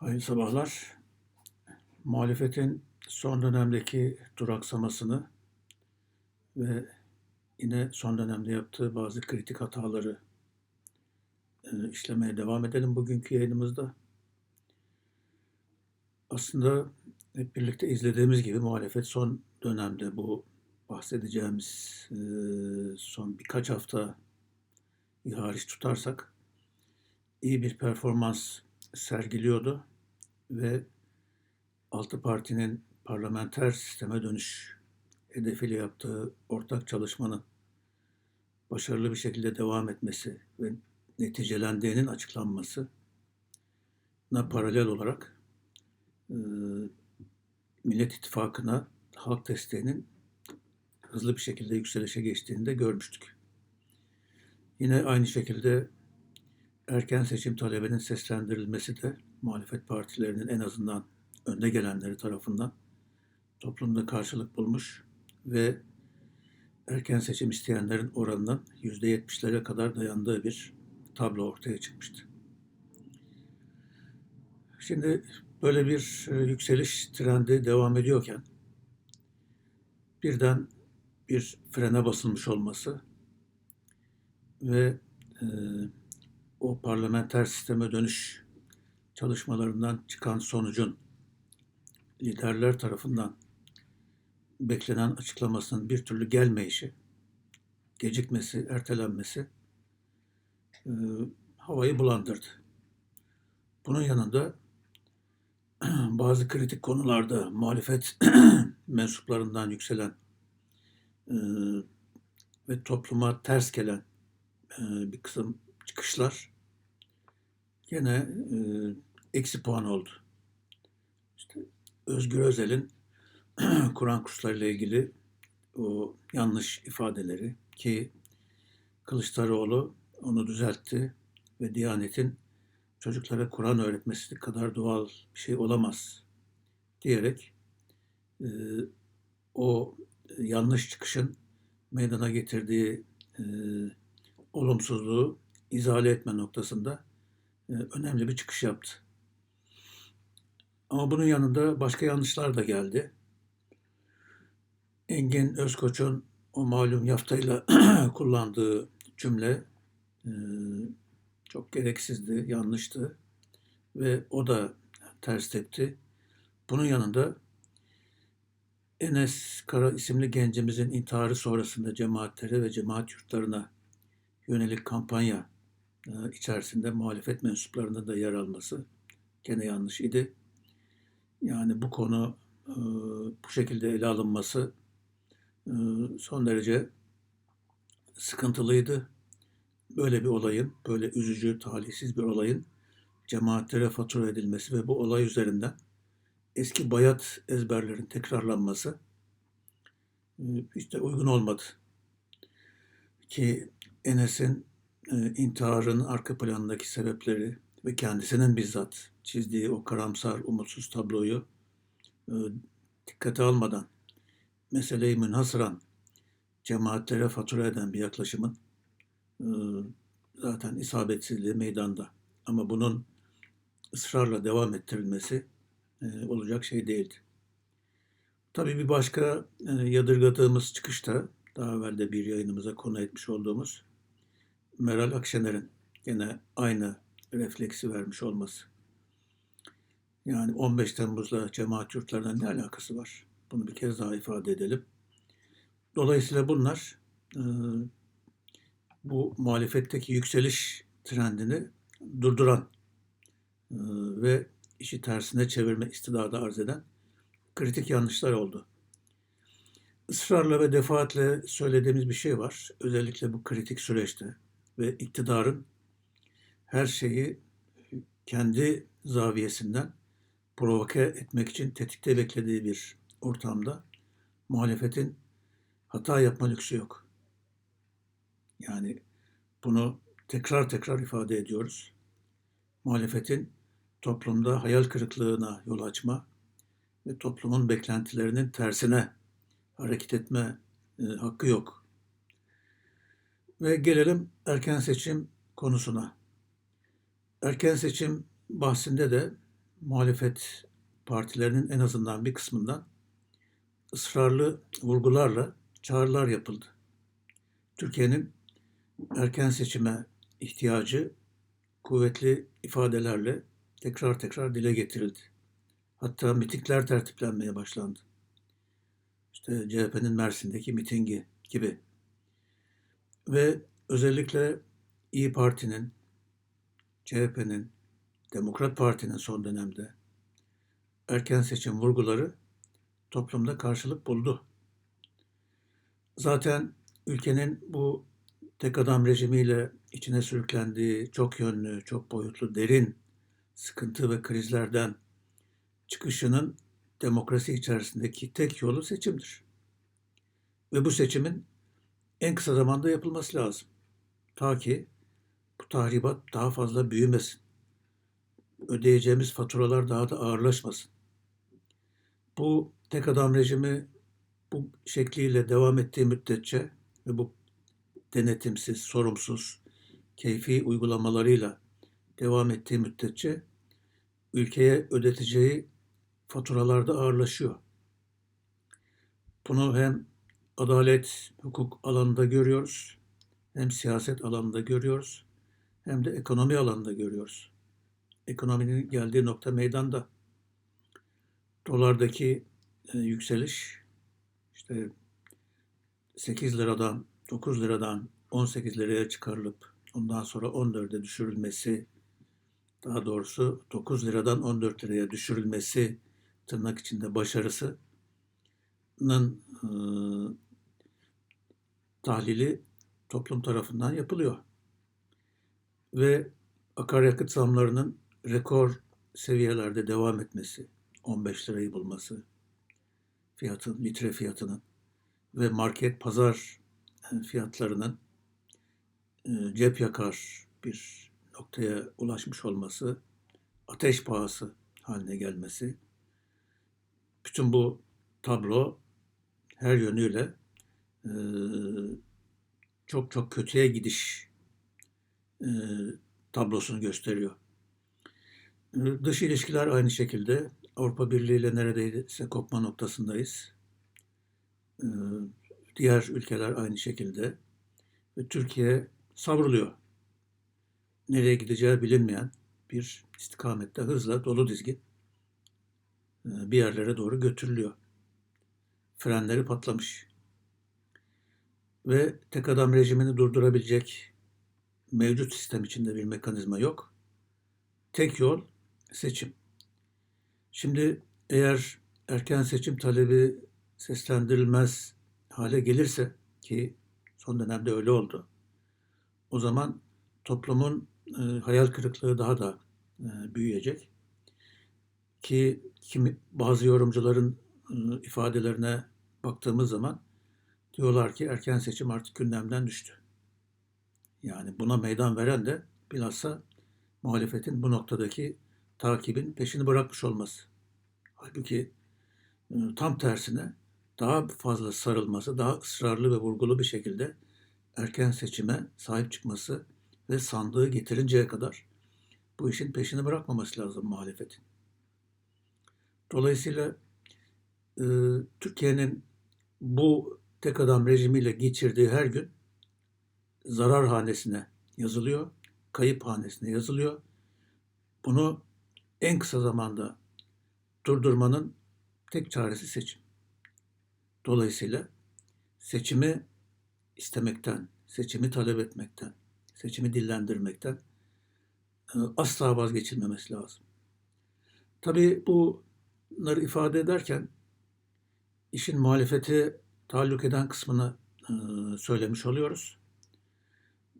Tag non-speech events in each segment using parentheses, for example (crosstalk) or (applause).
Hayırlı sabahlar. Muhalefetin son dönemdeki duraksamasını ve yine son dönemde yaptığı bazı kritik hataları e, işlemeye devam edelim bugünkü yayınımızda. Aslında hep birlikte izlediğimiz gibi muhalefet son dönemde bu bahsedeceğimiz e, son birkaç hafta hariç tutarsak iyi bir performans sergiliyordu ve altı partinin parlamenter sisteme dönüş hedefiyle yaptığı ortak çalışmanın başarılı bir şekilde devam etmesi ve neticelendiğinin açıklanması paralel olarak e, Millet İttifakı'na halk desteğinin hızlı bir şekilde yükselişe geçtiğini de görmüştük. Yine aynı şekilde erken seçim talebinin seslendirilmesi de muhalefet partilerinin en azından önde gelenleri tarafından toplumda karşılık bulmuş ve erken seçim isteyenlerin oranının %70'lere kadar dayandığı bir tablo ortaya çıkmıştı. Şimdi böyle bir e, yükseliş trendi devam ediyorken birden bir frene basılmış olması ve e, o parlamenter sisteme dönüş çalışmalarından çıkan sonucun liderler tarafından beklenen açıklamasının bir türlü gelmeyişi, gecikmesi, ertelenmesi e, havayı bulandırdı. Bunun yanında (clears throat) bazı kritik konularda muhalefet (clears throat) mensuplarından yükselen e, ve topluma ters gelen e, bir kısım çıkışlar gene e, eksi puan oldu. İşte Özgür Özel'in (clears throat) Kur'an kurslarıyla ilgili o yanlış ifadeleri ki Kılıçdaroğlu onu düzeltti ve Diyanet'in çocuklara Kur'an öğretmesi kadar doğal bir şey olamaz diyerek e, o yanlış çıkışın meydana getirdiği e, olumsuzluğu izale etme noktasında e, önemli bir çıkış yaptı. Ama bunun yanında başka yanlışlar da geldi. Engin Özkoç'un o malum yaftayla (clears throat) kullandığı cümle e, çok gereksizdi, yanlıştı ve o da ters tepti. Bunun yanında Enes Kara isimli gencimizin intiharı sonrasında cemaatlere ve cemaat yurtlarına yönelik kampanya içerisinde muhalefet mensuplarının da yer alması gene yanlış idi. Yani bu konu e, bu şekilde ele alınması e, son derece sıkıntılıydı. Böyle bir olayın, böyle üzücü, talihsiz bir olayın cemaatlere fatura edilmesi ve bu olay üzerinden eski bayat ezberlerin tekrarlanması de uygun olmadı. Ki Enes'in e, intiharın arka planındaki sebepleri ve kendisinin bizzat çizdiği o karamsar, umutsuz tabloyu e, dikkate almadan meseleyi münhasıran cemaatlere fatura eden bir yaklaşımın e, zaten isabetsizliği meydanda. Ama bunun ısrarla devam ettirilmesi e, olacak şey değildi. Tabii bir başka e, yadırgadığımız çıkışta daha evvel de bir yayınımıza konu etmiş olduğumuz Meral Akşener'in yine aynı refleksi vermiş olması. Yani 15 Temmuz'la cemaat yurtlarına ne alakası var? Bunu bir kez daha ifade edelim. Dolayısıyla bunlar e, bu muhalefetteki yükseliş trendini durduran e, ve işi tersine çevirme istidadı arz eden kritik yanlışlar oldu. Israrla ve defaatle söylediğimiz bir şey var. Özellikle bu kritik süreçte ve iktidarın her şeyi kendi zaviyesinden provoke etmek için tetikte beklediği bir ortamda muhalefetin hata yapma lüksü yok. Yani bunu tekrar tekrar ifade ediyoruz. Muhalefetin toplumda hayal kırıklığına yol açma ve toplumun beklentilerinin tersine hareket etme e, hakkı yok. Ve gelelim erken seçim konusuna. Erken seçim bahsinde de muhalefet partilerinin en azından bir kısmından ısrarlı vurgularla çağrılar yapıldı. Türkiye'nin erken seçime ihtiyacı kuvvetli ifadelerle tekrar tekrar dile getirildi. Hatta mitingler tertiplenmeye başlandı. İşte CHP'nin Mersin'deki mitingi gibi. Ve özellikle İyi Parti'nin, CHP'nin, Demokrat Parti'nin son dönemde erken seçim vurguları toplumda karşılık buldu. Zaten ülkenin bu tek adam rejimiyle içine sürüklendiği çok yönlü, çok boyutlu, derin sıkıntı ve krizlerden çıkışının demokrasi içerisindeki tek yolu seçimdir. Ve bu seçimin en kısa zamanda yapılması lazım. Ta ki bu tahribat daha fazla büyümesin. Ödeyeceğimiz faturalar daha da ağırlaşmasın. Bu tek adam rejimi bu şekliyle devam ettiği müddetçe ve bu denetimsiz, sorumsuz, keyfi uygulamalarıyla devam ettiği müddetçe ülkeye ödeteceği faturalarda ağırlaşıyor. Bunu hem adalet, hukuk alanında görüyoruz, hem siyaset alanında görüyoruz, hem de ekonomi alanında görüyoruz. Ekonominin geldiği nokta meydanda. Dolardaki e, yükseliş işte 8 liradan 9 liradan 18 liraya çıkarılıp ondan sonra 14'e düşürülmesi daha doğrusu 9 liradan 14 liraya düşürülmesi tırnak içinde başarısının e, tahlili toplum tarafından yapılıyor. Ve akaryakıt zamlarının rekor seviyelerde devam etmesi, 15 lirayı bulması, fiyatın, litre fiyatının ve market, pazar e, fiyatlarının e, cep yakar bir noktaya ulaşmış olması, ateş pahası haline gelmesi, bütün bu tablo her yönüyle e, çok çok kötüye gidiş tablosunu gösteriyor. Dış ilişkiler aynı şekilde Avrupa Birliği ile neredeyse kopma noktasındayız. Diğer ülkeler aynı şekilde. Ve Türkiye savruluyor. Nereye gideceği bilinmeyen bir istikamette hızla dolu dizgin bir yerlere doğru götürülüyor. Frenleri patlamış. Ve tek adam rejimini durdurabilecek mevcut sistem içinde bir mekanizma yok. Tek yol seçim. Şimdi eğer erken seçim talebi seslendirilmez hale gelirse ki son dönemde öyle oldu. O zaman toplumun e, hayal kırıklığı daha da e, büyüyecek. Ki kimi, bazı yorumcuların e, ifadelerine baktığımız zaman diyorlar ki erken seçim artık gündemden düştü. Yani buna meydan veren de bilhassa muhalefetin bu noktadaki takibin peşini bırakmış olması. Halbuki e, tam tersine daha fazla sarılması, daha ısrarlı ve vurgulu bir şekilde erken seçime sahip çıkması ve sandığı getirinceye kadar bu işin peşini bırakmaması lazım muhalefetin. Dolayısıyla e, Türkiye'nin bu tek adam rejimiyle geçirdiği her gün zarar hanesine yazılıyor, kayıp hanesine yazılıyor. Bunu en kısa zamanda durdurmanın tek çaresi seçim. Dolayısıyla seçimi istemekten, seçimi talep etmekten, seçimi dillendirmekten e, asla vazgeçilmemesi lazım. Tabii bunları ifade ederken işin muhalefeti taalluk eden kısmını e, söylemiş oluyoruz.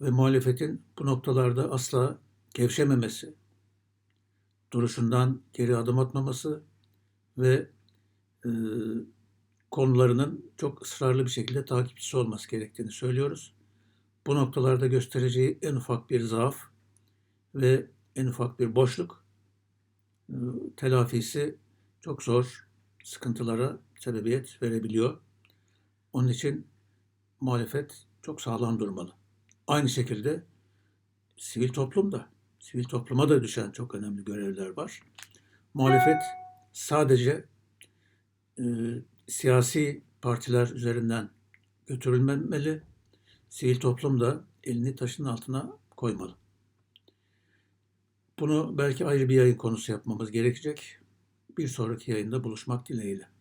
Ve muhalefetin bu noktalarda asla gevşememesi, duruşundan geri adım atmaması ve e, konularının çok ısrarlı bir şekilde takipçisi olması gerektiğini söylüyoruz. Bu noktalarda göstereceği en ufak bir zaaf ve en ufak bir boşluk e, telafisi çok zor sıkıntılara sebebiyet verebiliyor. Onun için muhalefet çok sağlam durmalı. Aynı şekilde sivil toplumda, sivil topluma da düşen çok önemli görevler var. muhalefet sadece e, siyasi partiler üzerinden götürülmemeli. Sivil toplum da elini taşın altına koymalı. Bunu belki ayrı bir yayın konusu yapmamız gerekecek. Bir sonraki yayında buluşmak dileğiyle.